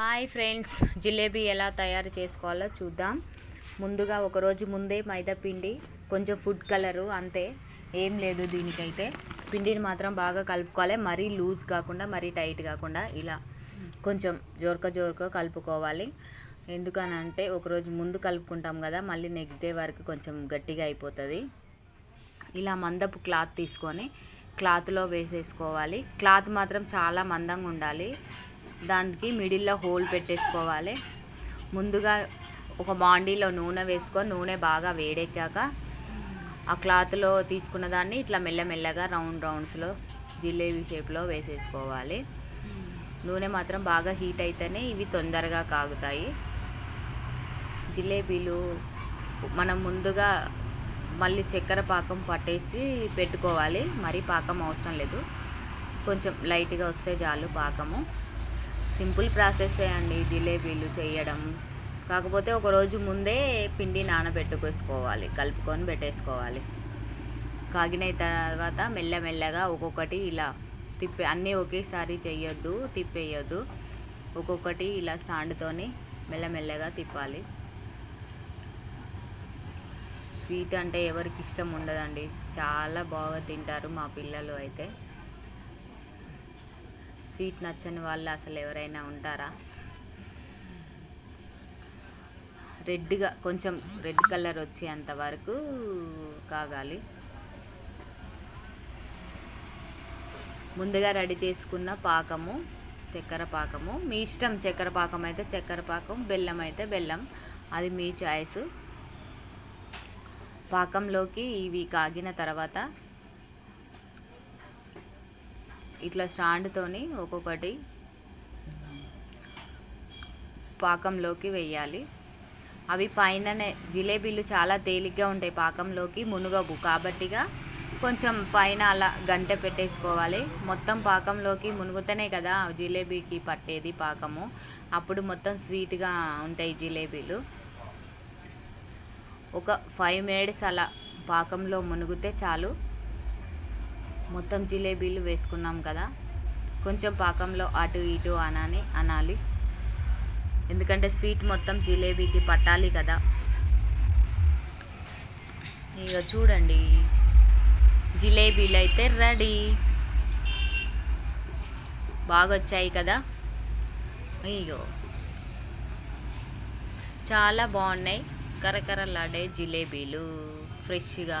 Hi friends jalebi ఎలా తయారు చేసుకోవాలో చూద్దాం. ముందుగా ఒకరోజు ముందే మైదా పిండి కొంచెం ఫుడ్ కలరు అంతే. ఏం లేదు దీనికైతే. పిండిని మాత్రం బాగా కలుపుకోవాలి. మరీ లూజ్ కాకుండా మరీ టైట్ కాకుండా ఇలా కొంచెం జోరక జోరక కలుపుకోవాలి. ఎందుకనంటే ఒకరోజు ముందు కలుపుకుంటాం కదా మళ్ళీ నెక్స్ట్ డే వరకు కొంచెం గట్టిగా అయిపోతుంది. ఇలా మందపు క్లాత్ తీసుకొని క్లాత్లో వేసేసుకోవాలి. క్లాత్ మాత్రం చాలా మందంగా ఉండాలి. దానికి మిడిల్లో హోల్ పెట్టేసుకోవాలి. ముందుగా ఒక బాండీలో నూనె వేసుకొని నూనె బాగా వేడెక్కాక ఆ క్లాత్లో తీసుకున్న దాన్ని ఇట్లా మెల్లమెల్లగా రౌండ్ రౌండ్స్లో జిలేబీ షేప్లో వేసేసుకోవాలి. నూనె మాత్రం బాగా హీట్ అయితేనే ఇవి తొందరగా కాగుతాయి. జిలేబీలు మనం ముందుగా మళ్ళీ చక్కెర పాకం పట్టేసి పెట్టుకోవాలి. మరీ పాకం అవసరం లేదు. కొంచెం లైట్గా వస్తే చాలు పాకము. సింపుల్ ప్రాసెస్ అండి జిలేబీలు చేయడం. కాకపోతే ఒకరోజు ముందే పిండి నానబెట్టుకోసుకోవాలి కలుపుకొని పెట్టేసుకోవాలి. కాగిన తర్వాత మెల్లమెల్లగా ఒక్కొక్కటి ఇలా తిప్పే అన్నీ ఒకేసారి చేయొద్దు తిప్పేయొద్దు. ఒక్కొక్కటి ఇలా స్టాండ్తోని మెల్లమెల్లగా తిప్పాలి. స్వీట్ అంటే ఎవరికి ఇష్టం ఉండదండి. చాలా బాగా తింటారు మా పిల్లలు అయితే. స్వీట్ నచ్చని వాళ్ళు అసలు ఎవరైనా ఉంటారా? రెడ్గా కొంచెం రెడ్ కలర్ వచ్చేంత వరకు కాగాలి. ముందుగా రెడీ చేసుకున్న పాకము చక్కెర పాకము. మీ ఇష్టం చక్కెర పాకం అయితే చక్కెర పాకం బెల్లం అయితే బెల్లం. అది మీ చాయిస్. పాకంలోకి ఇవి కాగిన తర్వాత ఇట్లా స్టాండ్తోని ఒక్కొక్కటి పాకంలోకి వెయ్యాలి. అవి పైననే జిలేబీలు చాలా తేలిగ్గా ఉంటాయి పాకంలోకి మునుగవు. కాబట్టిగా కొంచెం పైన అలా గంట పెట్టేసుకోవాలి. మొత్తం పాకంలోకి మునుగుతనే కదా జిలేబీకి పట్టేది పాకము. అప్పుడు మొత్తం స్వీట్గా ఉంటాయి జిలేబీలు. ఒక ఫైవ్ మినిట్స్ అలా పాకంలో మునిగితే చాలు. మొత్తం జిలేబీలు వేసుకున్నాం కదా. కొంచెం పాకంలో అటు ఇటు అనని అనాలి. ఎందుకంటే స్వీట్ మొత్తం జిలేబీకి పట్టాలి కదా. ఇక చూడండి. జిలేబీలు అయితే రెడీ. బాగా వచ్చాయి కదా. అయ్యో చాలా బాగున్నాయి. కరకరలాడే జిలేబీలు. ఫ్రెష్గా.